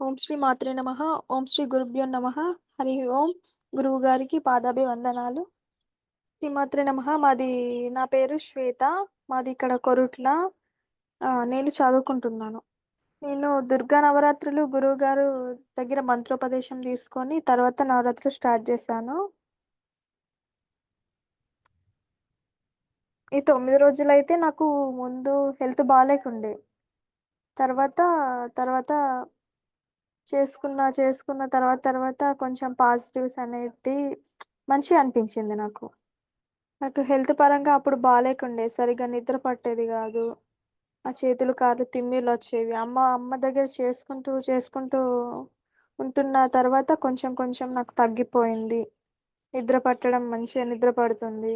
ఓం శ్రీ మాత్రే నమ. ఓం శ్రీ గురుభ్యో నమ. హరి ఓం. గురువు గారికి పాదాభివందనాలు శ్రీ మాత్రే నమ. మాది నా పేరు శ్వేత. మాది ఇక్కడ కొరుట్ల. నేను చదువుకుంటున్నాను. నేను దుర్గా నవరాత్రులు గురువు గారు దగ్గర మంత్రోపదేశం తీసుకొని తర్వాత నవరాత్రులు స్టార్ట్ చేశాను. ఈ తొమ్మిది రోజులైతే నాకు ముందు హెల్త్ బాగాలేకుండే తర్వాత తర్వాత చేసుకున్న చేసుకున్న తర్వాత తర్వాత కొంచెం పాజిటివ్స్ అనేది మంచిగా అనిపించింది నాకు. నాకు హెల్త్ పరంగా అప్పుడు బాగాలేకుండే సరిగా నిద్ర పట్టేది కాదు. ఆ చేతులు కాళ్ళు తిమ్మిళ్ళు వచ్చేవి. అమ్మ అమ్మ దగ్గర చేసుకుంటూ చేసుకుంటూ ఉంటున్న తర్వాత కొంచెం కొంచెం నాకు తగ్గిపోయింది. నిద్ర పట్టడం మంచిగా నిద్ర పడుతుంది.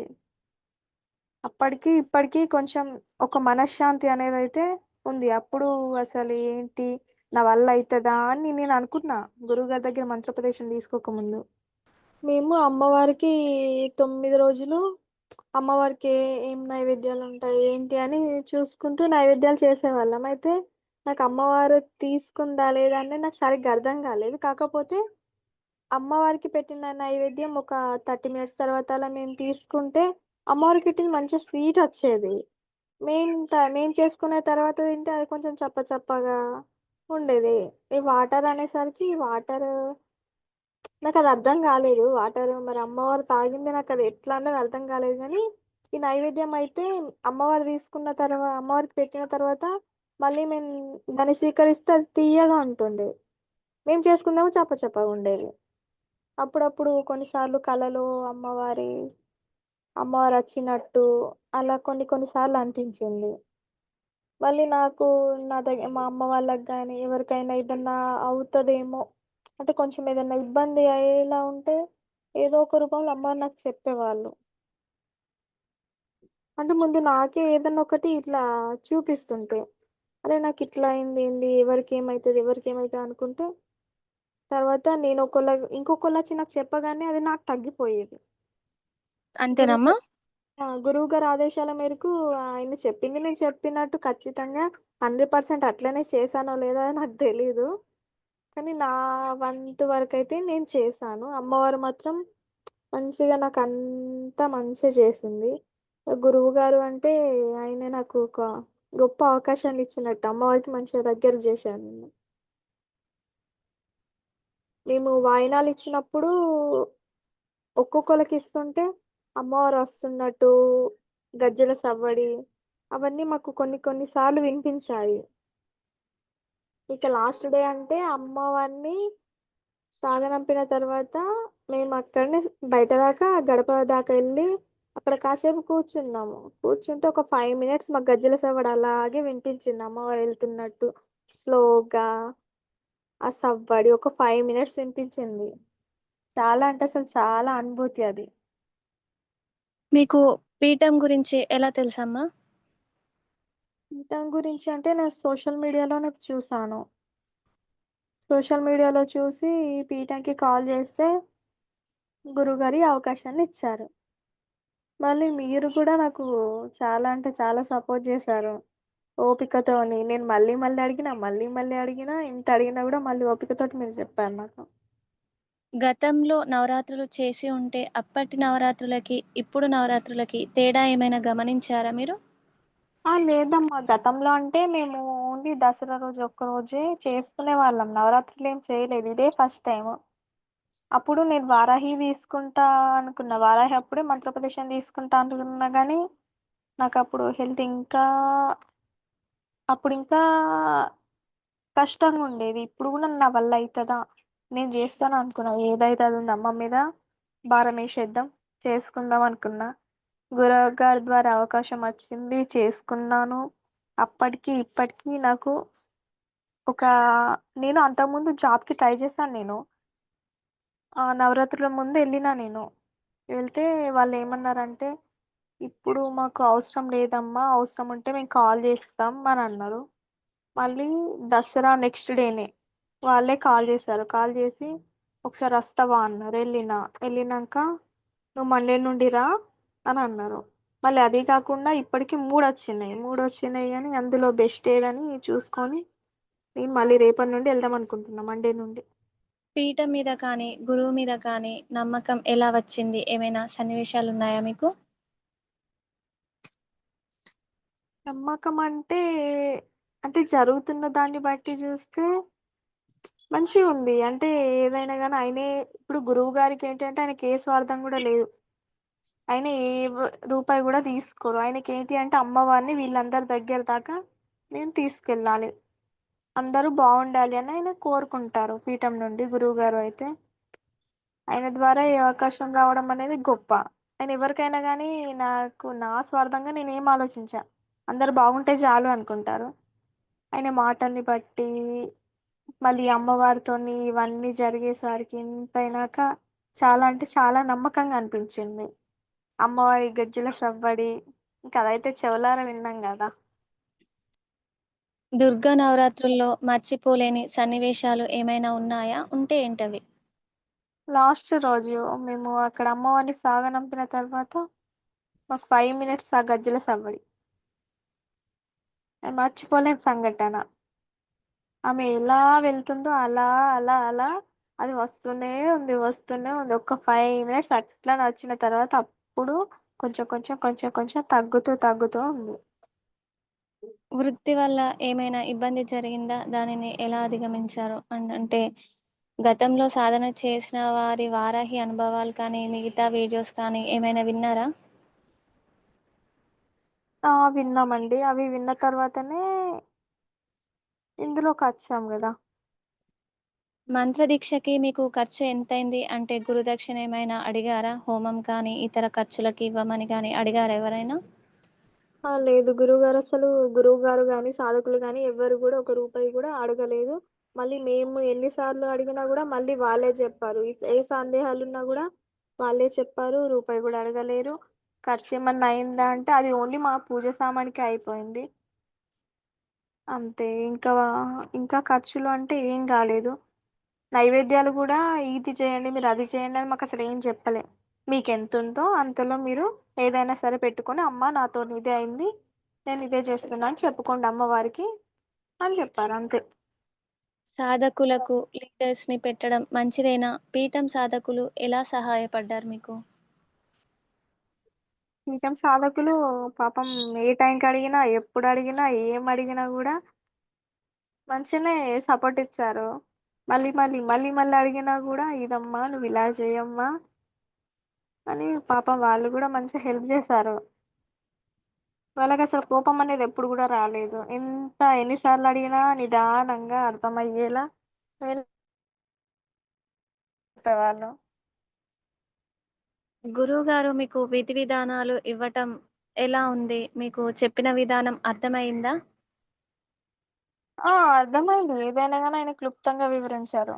అప్పటికి ఇప్పటికీ కొంచెం ఒక మనశ్శాంతి అనేది అయితే ఉంది. అప్పుడు అసలు ఏంటి? నా వల్ల అవుతుందా అని నేను అనుకున్నా. గురువుగారి దగ్గర మంత్రోపదేశం తీసుకోకముందు మేము అమ్మవారికి తొమ్మిది రోజులు అమ్మవారికి ఏ- ఏం నైవేద్యాలు ఉంటాయి ఏంటి అని చూసుకుంటూ నైవేద్యాలు చేసేవాళ్ళం. అయితే నాకు అమ్మవారు తీసుకుందా లేదా అంటే నాకు సరిగ్గా అర్థం కాలేదు. కాకపోతే అమ్మవారికి పెట్టిన నైవేద్యం ఒక థర్టీ మినిట్స్ తర్వాత అలా మేము తీసుకుంటే అమ్మవారికి పెట్టింది మంచిగా స్వీట్ వచ్చేది. మేము త- మేము చేసుకునే తర్వాత తింటే అది కొంచెం చప్ప చప్పగా ఉండేది. ఈ వాటర్ అనేసరికి వాటర్ నాకు అది అర్థం కాలేదు. వాటర్ మరి అమ్మవారు తాగింది నాకు అది ఎట్లా అన్నది అర్థం కాలేదు కానీ ఈ నైవేద్యం అయితే అమ్మవారు తీసుకున్న తర్వాత అమ్మవారికి పెట్టిన తర్వాత మళ్ళీ మేము దాన్ని స్వీకరిస్తే అది తీయగా ఉంటుండే. మేము చేసుకుందాము చప్ప చప్పగా ఉండేది. అప్పుడప్పుడు కొన్నిసార్లు కలలో అమ్మవారి అమ్మవారు వచ్చినట్టు అలా కొన్ని కొన్నిసార్లు అనిపించింది. మళ్ళీ నాకు నా దగ్గర మా అమ్మ వాళ్ళకి కానీ ఎవరికైనా ఏదన్నా అవుతుందేమో అంటే కొంచెం ఏదైనా ఇబ్బంది అయ్యేలా ఉంటే ఏదో ఒక రూపంలో అమ్మ నాకు చెప్పేవాళ్ళు. అంటే ముందు నాకే ఏదన్నా ఒకటి ఇట్లా చూపిస్తుంటే అరే నాకు ఇట్లా అయింది ఏంది ఎవరికి ఏమవుతుంది ఎవరికి ఏమవుతుంది అనుకుంటే తర్వాత నేను ఒకళ్ళ ఇంకొకళ్ళు వచ్చి నాకు చెప్పగానే అది నాకు తగ్గిపోయేది. అంతేనమ్మా? ఆ, గురువు గారి ఆదేశాల మేరకు ఆయన చెప్పింది నేను చెప్పినట్టు ఖచ్చితంగా హండ్రెడ్ పర్సెంట్ అట్లనే చేశానో లేదో నాకు తెలీదు. కానీ నా వంతు వరకు అయితే నేను చేశాను. అమ్మవారు మాత్రం మంచిగా నాకు అంతా మంచిగా చేసింది. గురువు గారు అంటే ఆయన నాకు ఒక గొప్ప అవకాశాన్ని ఇచ్చినట్టు అమ్మవారికి మంచిగా దగ్గర చేశాను నేను మేము వాయినాలు ఇచ్చినప్పుడు ఒక్కొక్కరికి ఇస్తుంటే అమ్మవారు వస్తున్నట్టు గజ్జల సవ్వడి అవన్నీ మాకు కొన్ని కొన్ని సార్లు వినిపించాయి. ఇక లాస్ట్ డే అంటే అమ్మవారిని సాగనంపిన తర్వాత మేము అక్కడనే బయట దాకా గడప దాకా వెళ్ళి అక్కడ కాసేపు కూర్చున్నాము. కూర్చుంటే ఒక ఫైవ్ మినిట్స్ మాకు గజ్జల సవ్వడి అలాగే వినిపించింది. అమ్మవారు వెళ్తున్నట్టు స్లోగా ఆ సవ్వడి ఒక ఫైవ్ మినిట్స్ వినిపించింది. చాలా అంటే అసలు చాలా అనుభూతి అది. మీకు పీఠం గురించి ఎలా తెలుసమ్మా? దాని గురించి అంటే నేను సోషల్ మీడియాలోనే చూసాను. సోషల్ మీడియాలో చూసి పీఠంకి కాల్ చేస్తే గురుగారి అవకాశాన్ని ఇచ్చారు. మళ్ళీ మీరు కూడా నాకు చాలా అంటే చాలా సపోర్ట్ చేశారు. ఓపికతోని నేను మళ్ళీ మళ్ళీ అడిగినా మళ్ళీ మళ్ళీ అడిగినా ఇంత అడిగినా కూడా మళ్ళీ ఓపికతోటి మీరు చెప్పారు నాకు. గతంలో నవరాత్రులు చేసి ఉంటే అప్పటి నవరాత్రులకి ఇప్పుడు నవరాత్రులకి తేడా ఏమైనా గమనించారా మీరు? ఆ లేదమ్మా. గతంలో అంటే మేము ఓన్లీ దసరా రోజు ఒక్క రోజే చేసుకునే వాళ్ళం. నవరాత్రులు ఏం చేయలేదు. ఇదే ఫస్ట్ టైం అప్పుడు నేను వారాహి తీసుకుంటా అనుకున్నా. వారాహి అప్పుడే మంత్రప్రదేశం తీసుకుంటా అనుకున్నా కానీ నాకు అప్పుడు హెల్త్ ఇంకా అప్పుడు ఇంకా కష్టంగా ఉండేది. ఇప్పుడు కూడా నా వల్ల అవుతుందా నేను చేస్తాను అనుకున్నా. ఏదైతే అది ఉంది అమ్మ మీద భారం వేసేద్దాం చేసుకుందాం అనుకున్నా. గురువు గారి ద్వారా అవకాశం వచ్చింది చేసుకున్నాను. అప్పటికి ఇప్పటికి నాకు ఒక నేను అంతకుముందు జాబ్కి ట్రై చేశాను నేను. ఆ నవరాత్రుల ముందు వెళ్ళినా నేను. వెళ్తే వాళ్ళు ఏమన్నారంటే ఇప్పుడు మాకు అవసరం లేదమ్మా అవసరం ఉంటే మేము కాల్ చేస్తాం అని అన్నారు. మళ్ళీ దసరా నెక్స్ట్ డేనే వాళ్ళే కాల్ చేశారు. కాల్ చేసి ఒకసారి వస్తావా అన్నారు. వెళ్ళిన వెళ్ళినాక నువ్వు మండే నుండి రా అని అన్నారు. మళ్ళీ అది కాకుండా ఇప్పటికి మూడు వచ్చినాయి. మూడు వచ్చినాయి కానీ అందులో బెస్ట్ ఏదని చూసుకొని నేను మళ్ళీ రేపటి నుండి వెళ్దాం అనుకుంటున్నా మండే నుండి. పీఠం మీద కానీ గురువు మీద కానీ నమ్మకం ఎలా వచ్చింది? ఏమైనా సన్నివేశాలు ఉన్నాయా మీకు? నమ్మకం అంటే అంటే జరుగుతున్న దాన్ని బట్టి చూస్తే మంచిగా ఉంది అంటే ఏదైనా కానీ ఆయనే ఇప్పుడు గురువు గారికి ఏంటంటే ఆయనకి ఏ స్వార్థం కూడా లేదు. ఆయన ఏ రూపాయి కూడా తీసుకోరు. ఆయనకి ఏంటి అంటే అమ్మవారిని వీళ్ళందరి దగ్గర దాకా నేను తీసుకెళ్ళాలి. అందరూ బాగుండాలి అని ఆయన కోరుకుంటారు. పీఠం నుండి గురువు గారు అయితే ఆయన ద్వారా ఏ అవకాశం రావడం అనేది గొప్ప. ఆయన ఎవరికైనా కానీ నాకు నా స్వార్థంగా నేను ఏం ఆలోచించా? అందరు బాగుంటే చాలు అనుకుంటారు. ఆయన మాటల్ని బట్టి మళ్ళీ అమ్మవారితోని ఇవన్నీ జరిగేసరికి ఇంత అయినాక చాలా అంటే చాలా నమ్మకంగా అనిపించింది. అమ్మవారి గజ్జల సవ్వడి ఇంకా అదైతే చెవులారా విన్నాం కదా. దుర్గా నవరాత్రుల్లో మర్చిపోలేని సన్నివేశాలు ఏమైనా ఉన్నాయా? ఉంటే ఏంటవి? లాస్ట్ రోజు మేము అక్కడ అమ్మవారిని సాగనంపిన తర్వాత మాకు ఫైవ్ మినిట్స్ ఆ గజ్జల సవ్వడి. అది మర్చిపోలేని సంఘటన. ఆమె ఎలా వెళ్తుందో అలా అలా అలా అది వస్తూనే ఉంది వస్తూనే ఉంది. ఒక ఫైవ్ మినిట్స్ అట్లా నడిచిన తర్వాత అప్పుడు కొంచెం కొంచెం కొంచెం కొంచెం తగ్గుతూ తగ్గుతూ ఉంది. వృత్తి వల్ల ఏమైనా ఇబ్బంది జరిగిందా? దానిని ఎలా అధిగమించారు? అంటే గతంలో సాధన చేసిన వారి వారాహి అనుభవాలు కానీ మిగతా వీడియోస్ కానీ ఏమైనా విన్నారా? విన్నామండి. అవి విన్న తర్వాతనే ఇందులోకి వచ్చాం కదా. మంత్రదీక్షకి మీకు ఖర్చు ఎంతైంది? అంటే గురుదక్షిణ ఏమైనా అడిగారా? హోమం కానీ ఇతర ఖర్చులకి ఇవ్వమని కానీ అడిగారా ఎవరైనా? ఆ, లేదు. గురువుగారు అసలు గురువు గారు కానీ సాధకులు కానీ ఎవరు కూడా ఒక రూపాయి కూడా అడగలేదు. మళ్ళీ మేము ఎన్నిసార్లు అడిగినా కూడా మళ్ళీ వాళ్ళే చెప్పారు. ఈ- ఏ సందేహాలు ఉన్నా కూడా వాళ్ళే చెప్పారు. రూపాయి కూడా అడగలేరు. ఖర్చు ఏమన్నా అయిందా అంటే అది ఓన్లీ మా పూజ సామానికి అయిపోయింది. అంతే. ఇంకా ఇంకా ఖర్చులు అంటే ఏం కాలేదు. నైవేద్యాలు కూడా ఇది చేయండి మీరు అది చేయండి అని మాకు అసలు ఏం చెప్పలే. మీకు ఎంత ఉందో అంతలో మీరు ఏదైనా సరే పెట్టుకొని అమ్మ నాతో ఇదే అయింది నేను ఇదే చేస్తున్నా అని చెప్పుకోండి అమ్మవారికి అని చెప్పారు అంతే. సాధకులకు లీడర్స్ని పెట్టడం మంచిదేనా? పీఠం సాధకులు ఎలా సహాయపడ్డారు మీకు? పీఠం సాధకులు పాపం ఏ టైంకి అడిగినా ఎప్పుడు అడిగినా ఏం అడిగినా కూడా మంచిగానే సపోర్ట్ ఇచ్చారు. మళ్ళీ మళ్ళీ మళ్ళీ మళ్ళీ అడిగినా కూడా ఇదమ్మా నువ్వు ఇలా చేయమ్మా అని పాపం వాళ్ళు కూడా మంచిగా హెల్ప్ చేశారు. వాళ్ళకి అసలు కోపం అనేది ఎప్పుడు కూడా రాలేదు. ఎంత ఎన్నిసార్లు అడిగినా నిదానంగా అర్థమయ్యేలా వాళ్ళు గురువు గారు మీకు విధి విధానాలు ఇవ్వటం ఎలా ఉంది? మీకు చెప్పిన విధానం అర్థమైందా? ఆ అర్థమైంది. ఏదైనా కానీ ఆయన క్లుప్తంగా వివరించారు.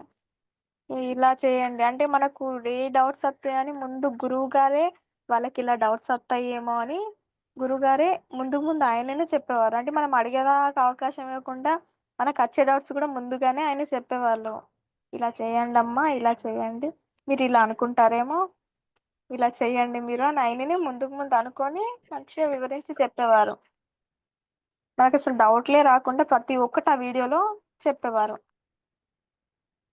ఇలా చేయండి. అంటే మనకు ఏ డౌట్స్ వస్తాయని ముందు గురువు గారే వాళ్ళకి ఇలా డౌట్స్ వస్తాయేమో అని గురువు గారే ముందు ముందు ఆయననే చెప్పేవారు. అంటే మనం అడిగేదాకా అవకాశం ఇవ్వకుండా మనకు వచ్చే డౌట్స్ కూడా ముందుగానే ఆయన చెప్పేవాళ్ళు. ఇలా చేయండి అమ్మా ఇలా చేయండి. మీరు ఇలా అనుకుంటారేమో ఇలా చేయండి మీరు అని ఆయననే ముందుకు ముందు అనుకొని మంచిగా వివరించి చెప్పేవారు. మనకు అసలు డౌట్లే రాకుండా ప్రతి ఒక్కటి ఆ వీడియోలో చెప్పేవారు.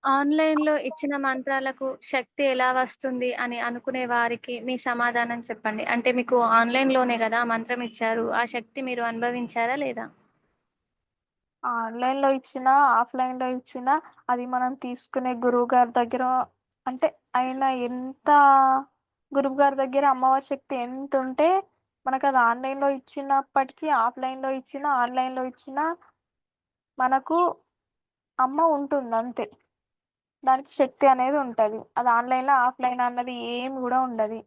ఆన్లైన్లో ఇచ్చిన మంత్రాలకు శక్తి ఎలా వస్తుంది అని అనుకునే వారికి మీ సమాధానం చెప్పండి. అంటే మీకు ఆన్లైన్లోనే కదా మంత్రం ఇచ్చారు ఆ శక్తి మీరు అనుభవించారా లేదా? ఆన్లైన్లో ఇచ్చినా ఆఫ్లైన్లో ఇచ్చినా అది మనం తీసుకునే గురువు గారి దగ్గర అంటే ఆయన ఎంత గురువు గారి దగ్గర అమ్మవారి శక్తి ఎంత ఉంటే మనకు అది ఆన్లైన్లో ఇచ్చినప్పటికీ ఆఫ్లైన్లో ఇచ్చిన ఇచ్చినా ఇచ్చిన ఇచ్చినా మనకు అమ్మ ఉంటుంది అంతే. దానికి శక్తి అనేది ఉంటుంది. అది ఆన్లైన్లో ఆఫ్లైన్ అన్నది ఏం కూడా ఉండదు.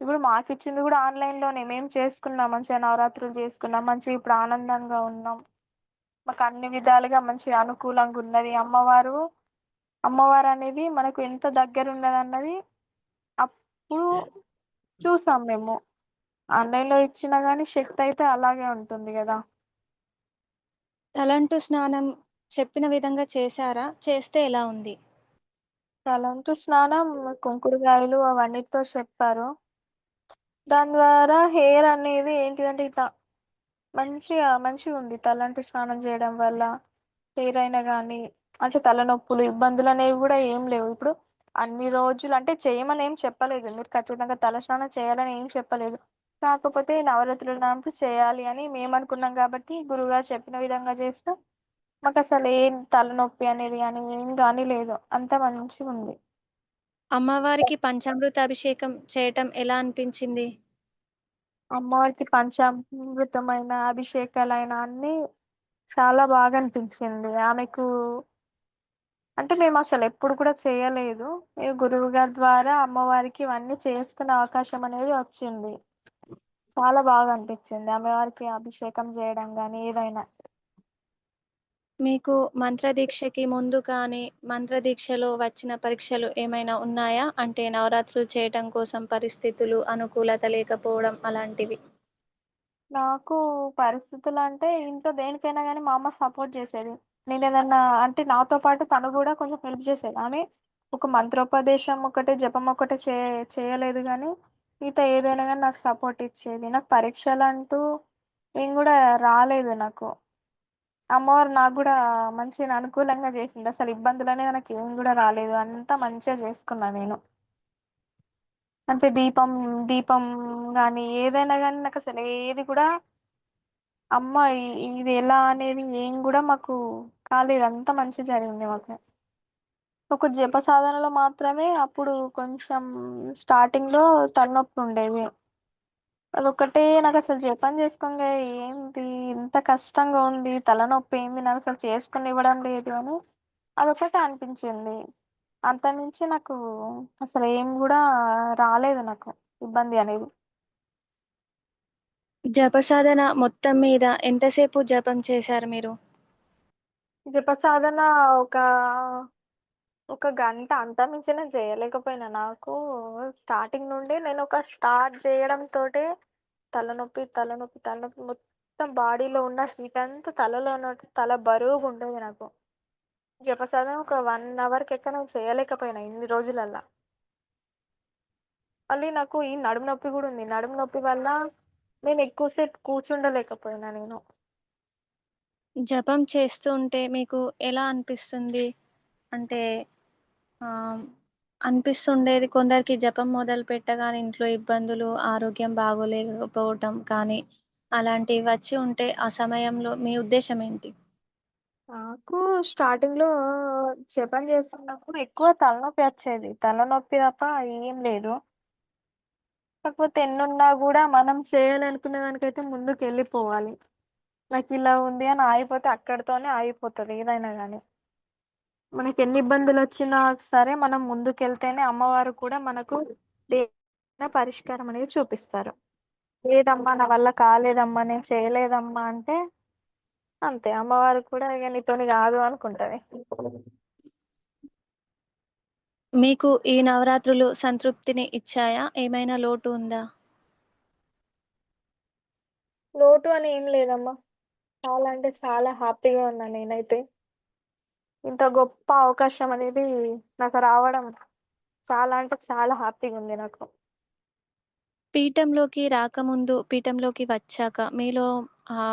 ఇప్పుడు మాకు ఇచ్చింది కూడా ఆన్లైన్లోనే మేము చేసుకున్నాం మంచిగా నవరాత్రులు చేసుకున్నాం మంచిగా ఇప్పుడు ఆనందంగా ఉన్నాం. మాకు అన్ని విధాలుగా మంచిగా అనుకూలంగా ఉన్నది. అమ్మవారు అమ్మవారు అనేది మనకు ఎంత దగ్గర ఉన్నది అన్నది అప్పుడు చూసాం మేము. ఆన్లైన్లో ఇచ్చినా గానీ శక్తి అయితే అలాగే ఉంటుంది కదా. తలంటు స్నానం చెప్పిన విధంగా చేశారా? చేస్తే ఎలా ఉంది? తలంటు స్నానం కుంకుడుగాయలు అవన్నిటితో చెప్పారు. దాని ద్వారా హెయిర్ అనేది ఏంటిదంటే ఇట్లా మంచిగా మంచిగా ఉంది తలంటు స్నానం చేయడం వల్ల. హెయిర్ అయినా కానీ అంటే తలనొప్పులు ఇబ్బందులు అనేవి కూడా ఏం లేవు. ఇప్పుడు అన్ని రోజులు అంటే చేయమని ఏం చెప్పలేదు. మీరు ఖచ్చితంగా తలస్నానం చేయాలని ఏం చెప్పలేదు. కాకపోతే నవరాత్రులు ఉన్నప్పుడు చేయాలి అని మేము అనుకున్నాం కాబట్టి గురువుగారు చెప్పిన విధంగా చేస్తే మాకు అసలు ఏం తలనొప్పి అనేది కానీ ఏం కానీ లేదు. అంత మంచిగా ఉంది. అమ్మవారికి పంచామృత అభిషేకం చేయటం ఎలా అనిపించింది? అమ్మవారికి పంచామృతమైన అభిషేకాలైన అన్ని చాలా బాగా అనిపించింది. ఆమెకు అంటే మేము అసలు ఎప్పుడు కూడా చేయలేదు. గురువు గారి ద్వారా అమ్మవారికి ఇవన్నీ చేసుకునే అవకాశం అనేది వచ్చింది. చాలా బాగా అనిపించింది. అమ్మవారికి అభిషేకం చేయడం కానీ ఏదైనా. మీకు మంత్రదీక్షకి ముందు కానీ మంత్రదీక్షలో వచ్చిన పరీక్షలు ఏమైనా ఉన్నాయా? అంటే నవరాత్రులు చేయటం కోసం పరిస్థితులు అనుకూలత లేకపోవడం అలాంటివి. నాకు పరిస్థితులు అంటే ఇంట్లో దేనికైనా కానీ మా అమ్మ సపోర్ట్ చేసేది. నేను ఏదన్నా అంటే నాతో పాటు తను కూడా కొంచెం హెల్ప్ చేసేది. ఆమె ఒక మంత్రోపదేశం ఒకటే జపం ఒకటే చే చేయలేదు కానీ ఈత ఏదైనా కానీ నాకు సపోర్ట్ ఇచ్చేది. నాకు పరీక్షలు అంటూ ఏం కూడా రాలేదు నాకు. అమ్మవారు నాకు కూడా మంచిగా అనుకూలంగా చేసింది. అసలు ఇబ్బందులు అనేది నాకు ఏం కూడా రాలేదు. అంతా మంచిగా చేసుకున్నా నేను. అంటే దీపం దీపం కానీ ఏదైనా కానీ నాకు అసలు ఏది కూడా అమ్మ ఇది ఎలా అనేది ఏం కూడా మాకు కాలేదు. అంతా మంచి జరిగింది మాకు. ఒక జప సాధనలో మాత్రమే అప్పుడు కొంచెం స్టార్టింగ్లో తలనొప్పి ఉండేది అదొకటే నాకు అసలు జపం చేసుకోగా ఏంటి ఇంత కష్టంగా ఉంది తలనొప్పి ఏంది? నాకు అసలు చేసుకుని ఇవ్వడం లేదు అని అదొకటే అనిపించింది. అంతమించి నాకు అసలు ఏం కూడా రాలేదు నాకు ఇబ్బంది అనేది. జప సాధన మొత్తం మీద ఎంతసేపు జపం చేశారు మీరు? జప సాధన ఒక ఒక గంట అంతా నేను చేయలేకపోయినా. నాకు స్టార్టింగ్ నుండి నేను ఒక స్టార్ట్ చేయడం తోటే తలనొప్పి తలనొప్పి తలనొప్పి మొత్తం బాడీలో ఉన్న హీట్ అంతా తలలో ఉన్నట్టు తల బరువుగా ఉండేది నాకు. జపసాధన ఒక వన్ అవర్కి ఎక్కడ నేను చేయలేకపోయినా ఇన్ని రోజులల్లా. మళ్ళీ నాకు ఈ నడుము నొప్పి కూడా ఉంది. నడుము నొప్పి వల్ల నేను ఎక్కువసేపు కూర్చుండలేకపోయినా నేను. జపం చేస్తూ ఉంటే మీకు ఎలా అనిపిస్తుంది? అంటే ఆ, అనిపిస్తుండేది కొందరికి జపం మొదలు పెట్టగానే ఇంట్లో ఇబ్బందులు ఆరోగ్యం బాగోలేకపోవటం కానీ అలాంటివి వచ్చి ఉంటే ఆ సమయంలో మీ ఉద్దేశం ఏంటి? నాకు స్టార్టింగ్లో జపం చేస్తున్నప్పుడు ఎక్కువ తలనొప్పి వచ్చేది. తలనొప్పి తప్ప ఏం లేదు. కాకపోతే ఎన్నున్నా కూడా మనం చేయాలనుకున్న దానికైతే ముందుకు వెళ్ళిపోవాలి నాకు ఇలా ఉంది అని ఆగిపోతే అక్కడితోనే ఆగిపోతుంది ఏదైనా కానీ. మనకి ఎన్ని ఇబ్బందులు వచ్చినా సరే మనం ముందుకు వెళ్తేనే అమ్మవారు కూడా మనకు పరిష్కారం అనేది చూపిస్తారు. లేదమ్మా నా వల్ల కాలేదమ్మా నేను చేయలేదమ్మా అంటే అంతే. అమ్మవారు కూడా ఇక నీతోని కాదు అనుకుంటది. మీకు ఈ నవరాత్రులు సంతృప్తిని ఇచ్చాయా? ఏమైనా లోటు ఉందా? లోటు అని ఏం లేదమ్మా. చాలా అంటే చాలా హ్యాపీగా ఉన్నా నేనైతే. ఇంత గొప్ప అవకాశం అనేది నాకు రావడం చాలా అంటే చాలా హ్యాపీగా ఉంది నాకు. పీఠంలోకి రాకముందు పీఠంలోకి వచ్చాక మీలో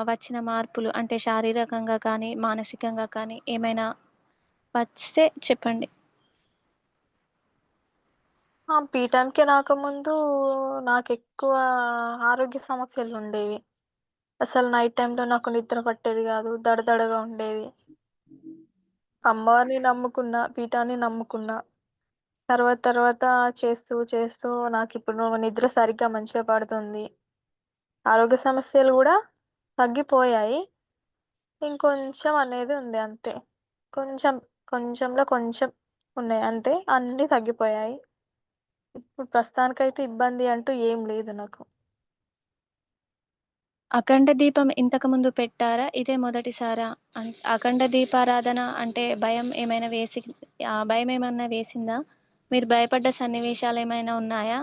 వచ్చిన మార్పులు అంటే శారీరకంగా కానీ మానసికంగా కానీ ఏమైనా వస్తే చెప్పండి. ఆ పీఠానికి రాకముందు నాకు ఎక్కువ ఆరోగ్య సమస్యలు ఉండేవి. అసలు నైట్ టైంలో నాకు నిద్ర పట్టేది కాదు దడదడగా ఉండేది. అమ్మవారిని నమ్ముకున్నా పీఠాన్ని నమ్ముకున్నా తర్వాత తర్వాత చేస్తూ చేస్తూ నాకు ఇప్పుడు నిద్ర సరిగ్గా మంచిగా పడుతుంది. ఆరోగ్య సమస్యలు కూడా తగ్గిపోయాయి. ఇంకొంచెం అనేది ఉంది అంతే. కొంచెం కొంచెంలో కొంచెం ఉన్నాయి అంతే. అన్నీ తగ్గిపోయాయి. ఇప్పుడు ప్రస్తుతానికైతే ఇబ్బంది అంటూ ఏం లేదు నాకు. అఖండ దీపం ఇంతకు ముందు పెట్టారా? ఇదే మొదటిసారా? అఖండ దీపారాధన అంటే భయం ఏమైనా వేసి ఆ భయం ఏమైనా వేసిందా? మీరు భయపడ్డ సన్నివేశాలు ఏమైనా ఉన్నాయా?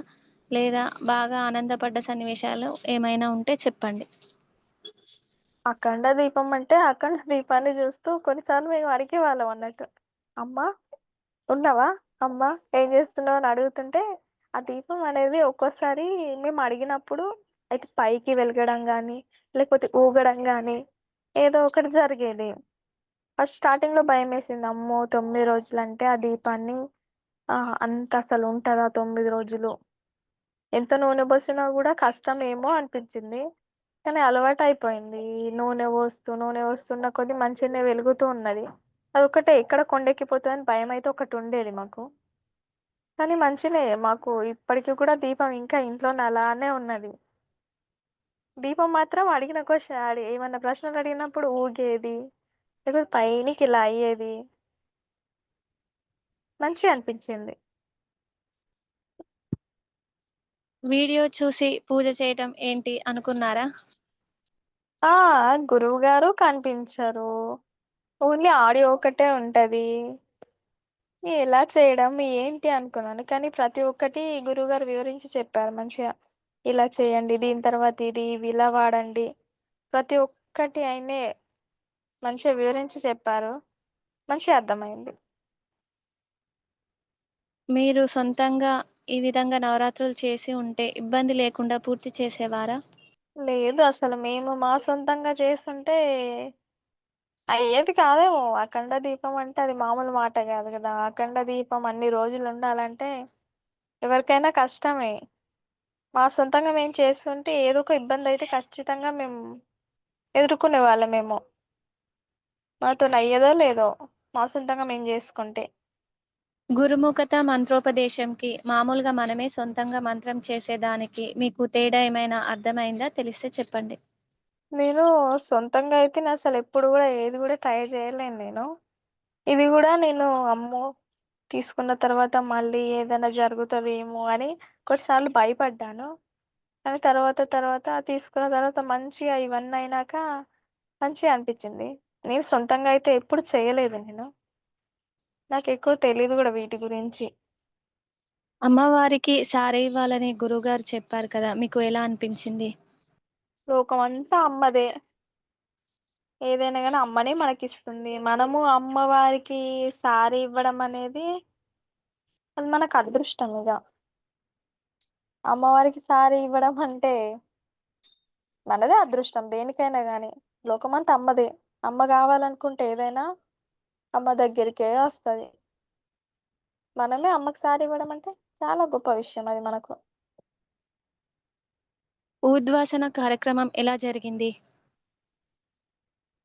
లేదా బాగా ఆనందపడ్డ సన్నివేశాలు ఏమైనా ఉంటే చెప్పండి. అఖండ దీపం అంటే అఖండ దీపాన్ని చూస్తూ కొన్నిసార్లు మేము అడిగే వాళ్ళం అన్నట్టు. అమ్మా ఉన్నావా? అమ్మ ఏం చేస్తున్నావు అని అడుగుతుంటే ఆ దీపం అనేది ఒక్కోసారి మేము అడిగినప్పుడు అయితే పైకి వెలగడం కానీ లేకపోతే ఊగడం కానీ ఏదో ఒకటి జరిగేది. ఫస్ట్ స్టార్టింగ్లో భయం వేసింది అమ్మో! తొమ్మిది రోజులు అంటే ఆ దీపాన్ని అంత అసలు ఉంటుందా తొమ్మిది రోజులు? ఎంత నూనె పోసినా కూడా కష్టం ఏమో అనిపించింది. కానీ అలవాటు అయిపోయింది నూనె పోస్తూ నూనె పోస్తున్న కొద్ది మంచిగానే వెలుగుతూ ఉన్నది. అదొకటే ఎక్కడ కొండెక్కిపోతుందని భయం అయితే ఒకటి ఉండేది మాకు. కానీ మంచినే. మాకు ఇప్పటికీ కూడా దీపం ఇంకా ఇంట్లోనే అలానే ఉన్నది. దీపం మాత్రం అడిగిన క్వశ్చన్ అడి ఏమన్నా ప్రశ్నలు అడిగినప్పుడు ఊగేది లేకపోతే పైనికి ఇలా అయ్యేది. మంచిగా అనిపించింది. వీడియో చూసి పూజ చేయటం ఏంటి అనుకున్నారా? ఆ గురువు గారు కనిపించరు. ఓన్లీ ఆడియో ఒకటే ఉంటది. ఎలా చేయడం ఏంటి అనుకున్నాను. కానీ ప్రతి ఒక్కటి గురువు గారు వివరించి చెప్పారు మంచిగా. ఇలా చేయండి దీని తర్వాత ఇది ఇవి ఇలా వాడండి. ప్రతి ఒక్కటి ఆయనే మంచిగా వివరించి చెప్పారు. మంచిగా అర్థమైంది. మీరు సొంతంగా ఈ విధంగా నవరాత్రులు చేసి ఉంటే ఇబ్బంది లేకుండా పూర్తి చేసేవారా? లేదు అసలు మేము మా సొంతంగా చేస్తుంటే అయ్యేది కాదేమో. అఖండ దీపం అంటే అది మామూలు మాట కాదు కదా. అఖండ దీపం అన్ని రోజులు ఉండాలంటే ఎవరికైనా కష్టమే. మా సొంతంగా మేము చేస్తుంటే ఏదో ఒక ఇబ్బంది అయితే ఖచ్చితంగా మేము ఎదుర్కొనే వాళ్ళమేమో మాతో అయ్యేదో లేదో మా సొంతంగా మేము చేసుకుంటే. గురుముఖత మంత్రోపదేశంకి మామూలుగా మనమే సొంతంగా మంత్రం చేసేదానికి మీకు తేడా ఏమైనా అర్థమైందా? తెలిస్తే చెప్పండి. నేను సొంతంగా అయితే నేను అసలు ఎప్పుడు కూడా ఏది కూడా ట్రై చేయలేను నేను. ఇది కూడా నేను అమ్మో తీసుకున్న తర్వాత మళ్ళీ ఏదైనా జరుగుతుందేమో అని కొన్నిసార్లు భయపడ్డాను. కానీ తర్వాత తర్వాత తీసుకున్న తర్వాత మంచిగా ఇవన్నీ అయినాక మంచిగా అనిపించింది. నేను సొంతంగా అయితే ఎప్పుడు చేయలేదు నేను. నాకు ఎక్కువ తెలియదు కూడా వీటి గురించి. అమ్మవారికి సారీ ఇవ్వాలని గురువుగారు చెప్పారు కదా మీకు ఎలా అనిపించింది? లోకం అంతా అమ్మదే. ఏదైనా కానీ అమ్మనే మనకిస్తుంది. మనము అమ్మవారికి సారీ ఇవ్వడం అనేది అది మనకు అదృష్టం ఇక అమ్మవారికి సారీ ఇవ్వడం అంటే మనదే అదృష్టం. దేనికైనా కానీ లోకమంతా అమ్మదే. అమ్మ కావాలనుకుంటే ఏదైనా అమ్మ దగ్గరికే వస్తుంది. మనమే అమ్మకి సారీ ఇవ్వడం అంటే చాలా గొప్ప విషయం అది మనకు. ఉద్వాసన కార్యక్రమం ఎలా జరిగింది?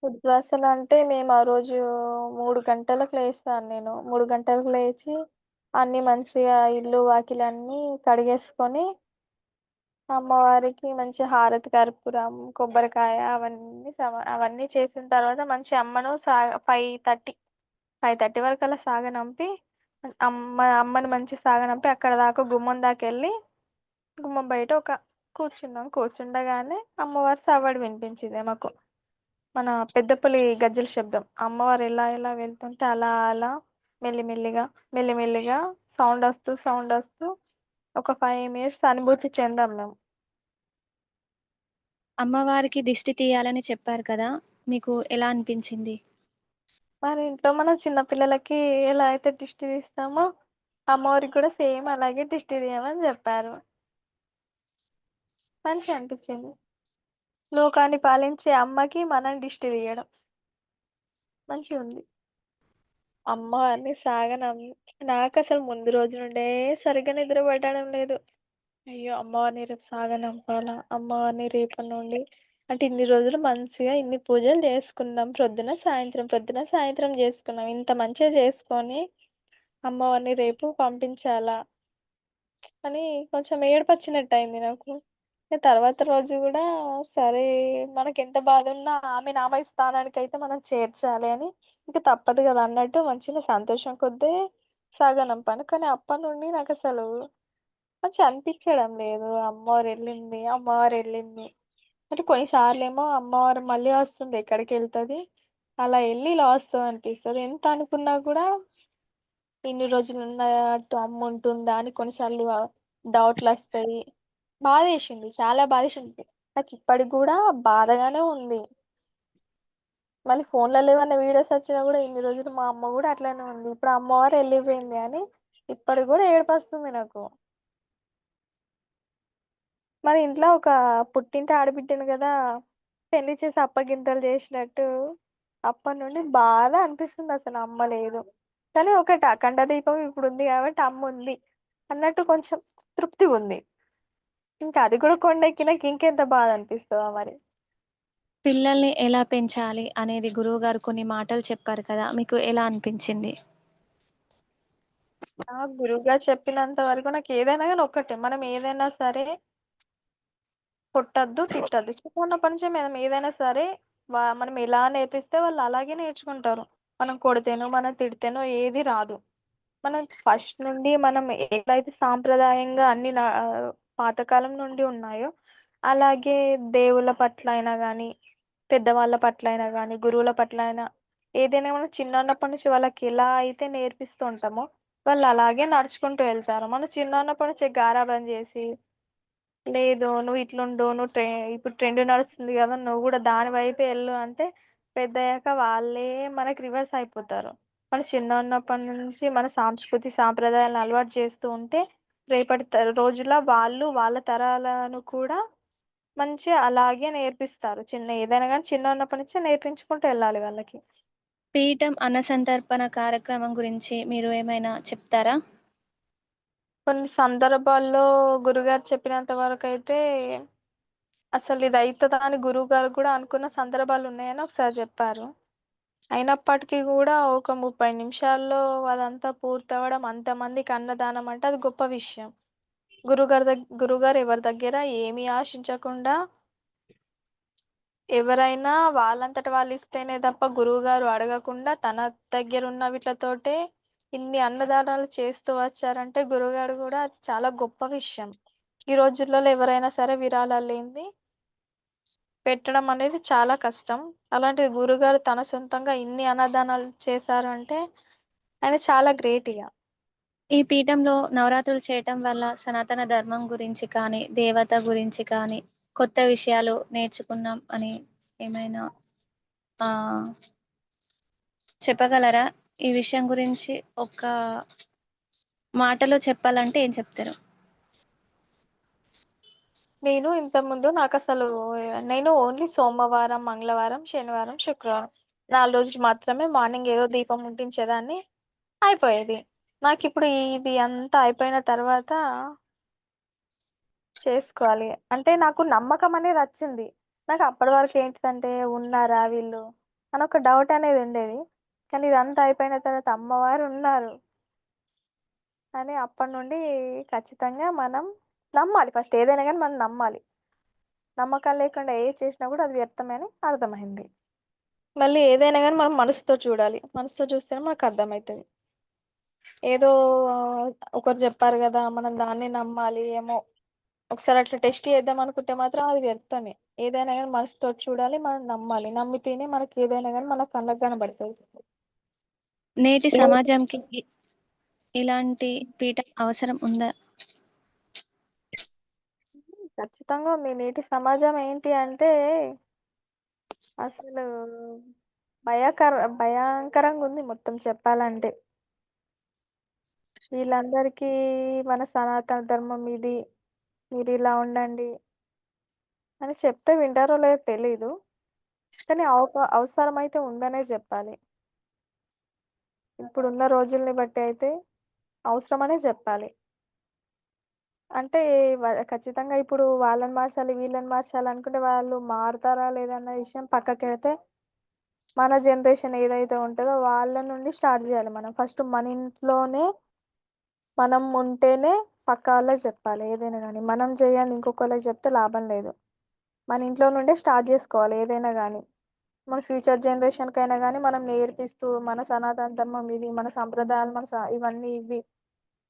ఉద్వాసన అంటే మేము ఆ రోజు మూడు గంటలకు లేస్తాను నేను. మూడు గంటలకు లేచి అన్ని మంచిగా ఇల్లు వాకిలన్నీ కడిగేసుకొని అమ్మవారికి మంచి హారతి కర్పూరం కొబ్బరికాయ అవన్నీ సమ- అవన్నీ చేసిన తర్వాత మంచి అమ్మను సాగ ఫైవ్ థర్టీ ఫైవ్ థర్టీ వరకు అలా సాగనంపి అమ్మ అమ్మని మంచి సాగనంపి అక్కడ దాకా గుమ్మం దాకా వెళ్ళి గుమ్మం బయట ఒక కూర్చున్నాం. కూర్చుండగానే అమ్మవారి సవ్వడి వినిపించింది మాకు. మన పెద్దపల్లి గజ్జల శబ్దం. అమ్మవారు ఎలా ఎలా వెళ్తుంటే అలా అలా మెల్లిమెల్లిగా మెల్లిమెల్లిగా సౌండ్ వస్తూ సౌండ్ వస్తూ ఒక ఫైవ్ మినిట్స్ అనుభూతి చెందాం మేము. అమ్మవారికి దిష్టి తీయాలని చెప్పారు కదా మీకు ఎలా అనిపించింది? మన ఇంట్లో మనం చిన్నపిల్లలకి ఎలా అయితే దిష్టి తీస్తామో అమ్మవారికి కూడా సేమ్ అలాగే దిష్టి తీయమని చెప్పారు. మంచిగా అనిపించింది. లోకాన్ని పాలించే అమ్మకి మనం దిష్టి తీయడం. మంచిగా ఉంది అమ్మవారిని సాగనం నాకు అసలు ముందు రోజు నుండే సరిగ్గా నిద్ర పట్టడం లేదు. అయ్యో అమ్మవారిని రేపు సాగనంపాలా? అమ్మవారిని రేపటి నుండి అంటే ఇన్ని రోజులు మంచిగా ఇన్ని పూజలు చేసుకున్నాం. ప్రొద్దున సాయంత్రం ప్రొద్దున సాయంత్రం చేసుకున్నాం. ఇంత మంచిగా చేసుకొని అమ్మవారిని రేపు పంపించాలా? అని కొంచెం ఏడుపచ్చినట్టు అయింది నాకు. తర్వాత రోజు కూడా సరే మనకి ఎంత బాధ ఉన్నా ఆమె నామై స్థానానికి అయితే మనం చేర్చాలి అని ఇంకా తప్పదు కదా అన్నట్టు మంచిగా సంతోషం కొద్దీ పని. కానీ అప్పటి నుండి నాకు అసలు మంచిగా అనిపించడం లేదు. అమ్మవారు వెళ్ళింది అమ్మవారు వెళ్ళింది. అంటే కొన్నిసార్లు ఏమో అమ్మవారు మళ్ళీ వస్తుంది ఎక్కడికి వెళ్తుంది అలా వెళ్ళి ఇలా వస్తుంది అనిపిస్తుంది. ఎంత అనుకున్నా కూడా ఇన్ని రోజులు ఉన్నట్టు అమ్మ ఉంటుందా అని కొన్నిసార్లు డౌట్లు వస్తాయి బాధేసింది చాలా బాధ వేసింది నాకు ఇప్పటికి కూడా బాధగానే ఉంది. మళ్ళీ ఫోన్లలో ఏమన్నా వీడియోస్ వచ్చినా కూడా ఇన్ని రోజులు మా అమ్మ కూడా అట్లానే ఉంది. ఇప్పుడు అమ్మవారు వెళ్ళిపోయింది అని ఇప్పటికి కూడా ఏడుపొస్తుంది నాకు. మరి ఇంట్లో ఒక పుట్టింటి ఆడబిడ్డను కదా పెళ్ళి చేసి అప్పగింతలు చేసినట్టు అప్పటి నుండి బాధ అనిపిస్తుంది అసలు అమ్మ లేదు. కానీ ఒకటి అఖండ దీపం ఇప్పుడు ఉంది కాబట్టి అమ్మ ఉంది అన్నట్టు కొంచెం తృప్తిగా ఉంది ఇంకా అది కూడా కొండెక్కినాక ఇంకెంత బాధ అనిపిస్తుందో మరి. పిల్లల్ని ఎలా పెంచాలి అనేది గురువు గారు కొన్ని మాటలు చెప్పారు కదా మీకు ఎలా అనిపించింది? ఆ గురువుగా చెప్పినంత వరకు నాకు ఏదైనా కానీ ఒక్కటే మనం ఏదైనా సరే కొట్టద్దు తిట్టద్దు. చిన్నప్పటి నుంచి మనం ఏదైనా సరే వా- మనం ఎలా నేర్పిస్తే వాళ్ళు అలాగే నేర్చుకుంటారు. మనం కొడితేనో మనం తిడితేనో ఏది రాదు. మనం ఫస్ట్ నుండి మనం ఏదైతే సాంప్రదాయంగా అన్ని నా- పాతకాలం నుండి ఉన్నాయో అలాగే దేవుళ్ళ పట్ల అయినా కానీ పెద్దవాళ్ళ పట్ల అయినా కానీ గురువుల పట్ల అయినా ఏదైనా మనం చిన్నప్పటి నుంచి వాళ్ళకి ఎలా అయితే నేర్పిస్తూ ఉంటామో వాళ్ళు అలాగే నడుచుకుంటూ వెళ్తారు. మనం చిన్నప్పటి నుంచి గారాబం చేసి లేదు నువ్వు ఇట్లుండు నువ్వు ట్రె ఇప్పుడు ట్రెండ్ నడుస్తుంది కదా నువ్వు కూడా దాని వైపు వెళ్ళు అంటే పెద్దయ్యాక వాళ్ళే మనకి రివర్స్ అయిపోతారు. మన చిన్న ఉన్నప్పటి నుంచి మన సాంస్కృతి సాంప్రదాయాలను అలవాటు చేస్తూ ఉంటే రేపటి రోజుల్లో వాళ్ళు వాళ్ళ తరాలను కూడా మంచిగా అలాగే నేర్పిస్తారు. చిన్న ఏదైనా కానీ చిన్న ఉన్నప్పటి నుంచి నేర్పించుకుంటూ వెళ్ళాలి వాళ్ళకి. పీఠం అన్నసంతర్పణ కార్యక్రమం గురించి మీరు ఏమైనా చెప్తారా? కొన్ని సందర్భాల్లో గురుగారు చెప్పినంత వరకు అయితే అసలు ఇది అవుతుందా అని గురువు గారు కూడా అనుకున్న సందర్భాలు ఉన్నాయని ఒకసారి చెప్పారు. అయినప్పటికీ కూడా ఒక ముప్పై నిమిషాల్లో అదంతా పూర్తవడం అంతమందికి అన్నదానం అంటే అది గొప్ప విషయం. గురుగారి దగ్గర గురుగారు ఎవరి దగ్గర ఏమి ఆశించకుండా ఎవరైనా వాళ్ళంతట వాళ్ళు ఇస్తేనే తప్ప గురువుగారు అడగకుండా తన దగ్గర ఉన్న వీటితోటే ఇన్ని అన్నదానాలు చేస్తూ వచ్చారంటే గురువుగారు కూడా అది చాలా గొప్ప విషయం. ఈ రోజుల్లో ఎవరైనా సరే విరాళాలు లేనిది పెట్టడం అనేది చాలా కష్టం. అలాంటిది గురుగారు తన సొంతంగా ఇన్ని అన్నదానాలు చేశారంటే ఆయన చాలా గ్రేట్ ఇక ఈ పీఠంలో నవరాత్రులు చేయటం వల్ల సనాతన ధర్మం గురించి కానీ దేవత గురించి కానీ కొత్త విషయాలు నేర్చుకున్నాం అని ఏమైనా ఆ చెప్పగలరా? ఈ విషయం గురించి ఒక మాటలో చెప్పాలంటే ఏం చెప్తారు? నేను ఇంతకుముందు నాకు అసలు నేను ఓన్లీ సోమవారం మంగళవారం శనివారం శుక్రవారం నాలుగు రోజులు మాత్రమే మార్నింగ్ ఏదో దీపం ముట్టించేదాన్ని అయిపోయేది. నాకు ఇప్పుడు ఇది అంతా అయిపోయిన తర్వాత చేసుకోవాలి. అంటే నాకు నమ్మకం అనేది వచ్చింది. నాకు అప్పటి వరకు ఏంటిదంటే ఉన్నారా వీళ్ళు? అని ఒక డౌట్ అనేది ఉండేది. కానీ ఇదంతా అయిపోయిన తర్వాత అమ్మవారు ఉన్నారు. అని అప్పటి నుండి ఖచ్చితంగా మనం నమ్మాలి ఫస్ట్ ఏదైనా కానీ మనం నమ్మాలి. నమ్మకం లేకుండా ఏ చేసినా కూడా అది వ్యర్థమే అని అర్థమైంది. మళ్ళీ ఏదైనా కానీ మనం మనసుతో చూడాలి. మనసుతో చూస్తేనే మనకు అర్థమవుతుంది ఏదో ఒకరు చెప్పారు కదా మనం దాన్ని నమ్మాలి ఏమో. ఒకసారి అట్లా టెస్ట్ చేద్దాం అనుకుంటే మాత్రం అది వ్యర్థమే. ఏదైనా కానీ మనసుతో చూడాలి మనం నమ్మాలి. నమ్మితేనే మనకి ఏదైనా కానీ మన కళ్ళకు కనబడుతుంది. నేటి సమాజంకి ఇలాంటి పీఠం అవసరం ఉందా? ఖచ్చితంగా ఉంది. నేటి సమాజం ఏంటి అంటే అసలు భయకర భయంకరంగా ఉంది మొత్తం చెప్పాలంటే. వీళ్ళందరికీ మన సనాతన ధర్మం ఇది. మీరు ఇలా ఉండండి అని చెప్తే వింటారో లేదో తెలీదు. కానీ అవక అవసరం అయితే ఉందనే చెప్పాలి. ఇప్పుడున్న రోజుల్ని బట్టి అయితే అవసరమనే చెప్పాలి. అంటే వ- ఖచ్చితంగా ఇప్పుడు వాళ్ళని మార్చాలి వీళ్ళని మార్చాలి అనుకుంటే వాళ్ళు మారుతారా లేదన్న విషయం పక్కకి వెళ్తే మన జనరేషన్ ఏదైతే ఉంటుందో వాళ్ళ నుండి స్టార్ట్ చేయాలి మనం. ఫస్ట్ మన ఇంట్లోనే మనం ఉంటేనే పక్క వాళ్ళకి చెప్పాలి ఏదైనా కానీ. మనం చేయాలి ఇంకొకరికి చెప్తే లాభం లేదు. మన ఇంట్లో నుండే స్టార్ట్ చేసుకోవాలి ఏదైనా కానీ. మన ఫ్యూచర్ జనరేషన్కి అయినా కానీ మనం నేర్పిస్తూ మన సనాతన ధర్మం ఇది మన సంప్రదాయాలు మన స- ఇవన్నీ ఇవి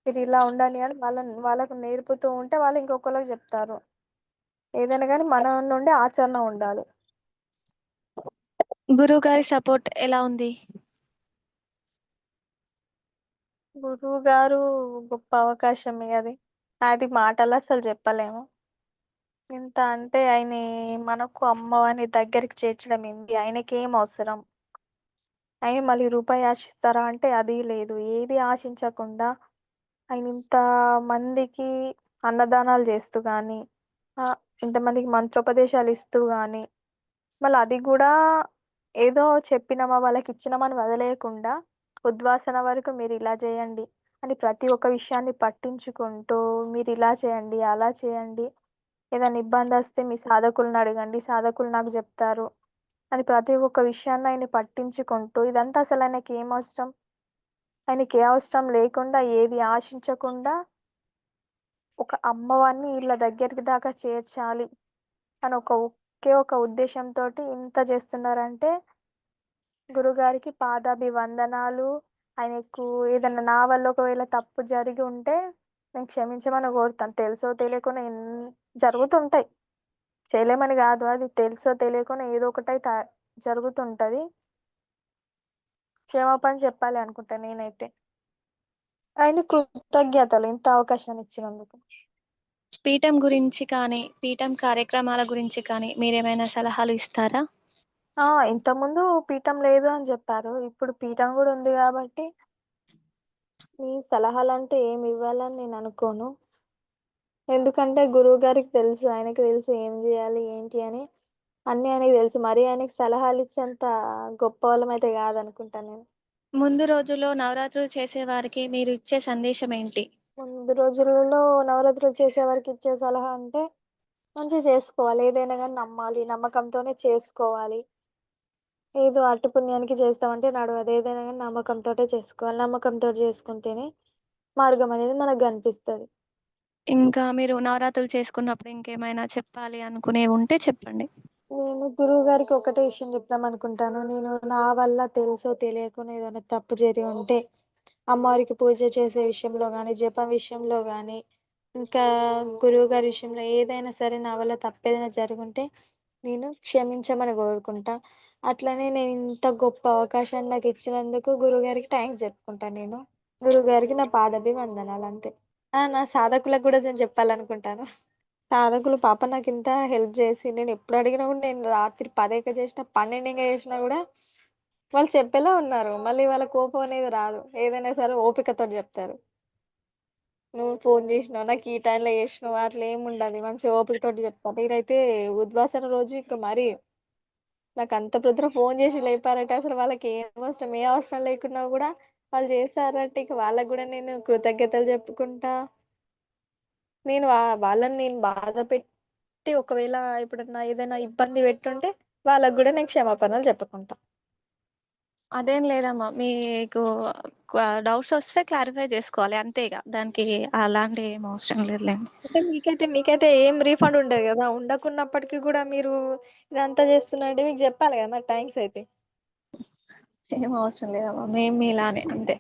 మీరు ఇలా ఉండండి అని వాళ్ళని వాళ్ళకు నేర్పుతూ ఉంటే వాళ్ళు ఇంకొకరికి చెప్తారు. ఏదైనా కానీ మన నుండి ఆచరణ ఉండాలి. గురువు గారి సపోర్ట్ ఎలా ఉంది? గురువు గారు గొప్ప అవకాశమే అది. అది మాటలు అసలు చెప్పలేము. ఎంత అంటే ఆయన మనకు అమ్మవారిని దగ్గరికి చేర్చడం ఏంది? ఆయనకి ఏం అవసరం? ఆయన మళ్ళీ రూపాయి ఆశిస్తారా? అంటే అది లేదు. ఏది ఆశించకుండా ఆయన ఇంత మందికి అన్నదానాలు చేస్తూ కానీ ఇంతమందికి మంత్రోపదేశాలు ఇస్తూ కానీ మళ్ళీ అది కూడా ఏదో చెప్పినామా వాళ్ళకి ఇచ్చినామని వదిలేయకుండా ఉద్వాసన వరకు మీరు ఇలా చేయండి అని ప్రతి ఒక్క విషయాన్ని పట్టించుకుంటూ మీరు ఇలా చేయండి అలా చేయండి ఏదైనా ఇబ్బంది వస్తే మీ సాధకులను అడగండి సాధకులు నాకు చెప్తారు అని ప్రతి ఒక్క విషయాన్ని ఆయన పట్టించుకుంటూ ఇదంతా అసలు ఆయనకి ఏం అవసరం? ఆయనకి ఏ అవసరం లేకుండా ఏది ఆశించకుండా ఒక అమ్మవారిని వీళ్ళ దగ్గరికి దాకా చేర్చాలి. అని ఒక ఒకే ఒక ఉద్దేశంతో ఇంత చేస్తున్నారంటే గురుగారికి పాదాభివందనాలు. ఆయనకు ఏదైనా నా వల్ల ఒకవేళ తప్పు జరిగి ఉంటే నేను క్షమించమని కోరుతాను. తెలుసో తెలియకుండా ఎన్ జరుగుతుంటాయి. చేయలేమని కాదు అది తెలుసో తెలియకుండా ఏదో ఒకటి అయితే జరుగుతుంటుంది. క్షమాపణ చెప్పాలి అనుకుంటా నేనైతే. ఆయన కృతజ్ఞతలు ఇంత అవకాశాన్ని ఇచ్చినందుకు. పీఠం గురించి కానీ పీఠం కార్యక్రమాల గురించి కానీ మీరేమైనా సలహాలు ఇస్తారా? ఆ ఇంతకుముందు పీఠం లేదు అని చెప్పారు. ఇప్పుడు పీఠం కూడా ఉంది కాబట్టి మీ సలహాలు అంటే ఏమి ఇవ్వాలని నేను అనుకోను. ఎందుకంటే గురువు గారికి తెలుసు ఆయనకి తెలుసు ఏం చేయాలి ఏంటి అని. అన్నీ ఆయనకి తెలుసు. మరి ఆయనకి సలహాలు ఇచ్చేంత గొప్ప వాళ్ళం అయితే కాదనుకుంటా నేను. ముందు రోజుల్లో నవరాత్రులు చేసే వారికి మీరు ఇచ్చే సందేశం ఏంటి? ముందు రోజులలో నవరాత్రులు చేసే వారికి ఇచ్చే సలహా అంటే మంచిగా చేసుకోవాలి. ఏదైనా కానీ నమ్మాలి. నమ్మకంతోనే చేసుకోవాలి. ఏదో అటు పుణ్యానికి చేస్తామంటే నడవదు ఏదైనా కానీ నమ్మకంతో చేసుకోవాలి. నమ్మకంతో చేసుకుంటేనే మార్గం అనేది మనకు కనిపిస్తుంది. ఇంకా మీరు నవరాత్రులు చేసుకున్నప్పుడు ఇంకేమైనా చెప్పాలి అనుకునే ఉంటే చెప్పండి. నేను గురువు గారికి ఒకటే విషయం చెప్దాం అనుకుంటాను. నేను నా వల్ల తెలుసో తెలియకుండా ఏదైనా తప్పు జరిగి ఉంటే అమ్మవారికి పూజ చేసే విషయంలో కానీ జపం విషయంలో కానీ ఇంకా గురువు గారి విషయంలో ఏదైనా సరే నా వల్ల తప్పేదైనా జరుగుంటే నేను క్షమించమని కోరుకుంటా. అట్లనే నేను ఇంత గొప్ప అవకాశాన్ని నాకు ఇచ్చినందుకు గురువుగారికి థ్యాంక్స్ చెప్పుకుంటాను నేను. గురువుగారికి నా పాదభివందనాలు అంతే. నా సాధకులకు కూడా నేను చెప్పాలనుకుంటాను. సాధకులు పాప నాకు ఇంత హెల్ప్ చేసి నేను ఎప్పుడు అడిగినా కూడా నేను రాత్రి పదేక చేసిన పన్నెండుగా చేసినా కూడా వాళ్ళు చెప్పేలా ఉన్నారు. మళ్ళీ వాళ్ళ కోపం అనేది రాదు. ఏదైనా సరే ఓపికతో చెప్తారు. నువ్వు ఫోన్ చేసినావు నాకు ఈ టైంలో చేసినావు అట్లా ఏమి ఉండదు. మంచి ఓపికతోటి చెప్తారు. నేనైతే ఉద్వాసన రోజు ఇంకా మరి నాకు అంత ప్రొద్దున ఫోన్ చేసి లేపారంటే అసలు వాళ్ళకి ఏం అవసరం? ఏ అవసరం లేకున్నా కూడా వాళ్ళు చేశారంటే ఇక వాళ్ళకి కూడా నేను కృతజ్ఞతలు చెప్పుకుంటా నేను వాళ్ళని నేను బాధ పెట్టి ఒకవేళ ఎప్పుడన్నా ఏదైనా ఇబ్బంది పెట్టుంటే వాళ్ళకి కూడా నేను క్షమాపణలు చెప్పుకుంటా. అదేం లేదమ్మా మీకు డౌట్స్ వస్తే క్లారిఫై చేసుకోవాలి అంతేగా. దానికి అలాంటి ఏం అవసరం లేదులేండి అంటే మీకైతే మీకైతే ఏం రీఫండ్ ఉండదు కదా. ఉండకున్నప్పటికీ కూడా మీరు ఇదంతా చేస్తున్నారంటే మీకు చెప్పాలి కదా మరి థ్యాంక్స్ అయితే. ఏం అవసరం లేదమ్మా మేము ఇలానే అంతే.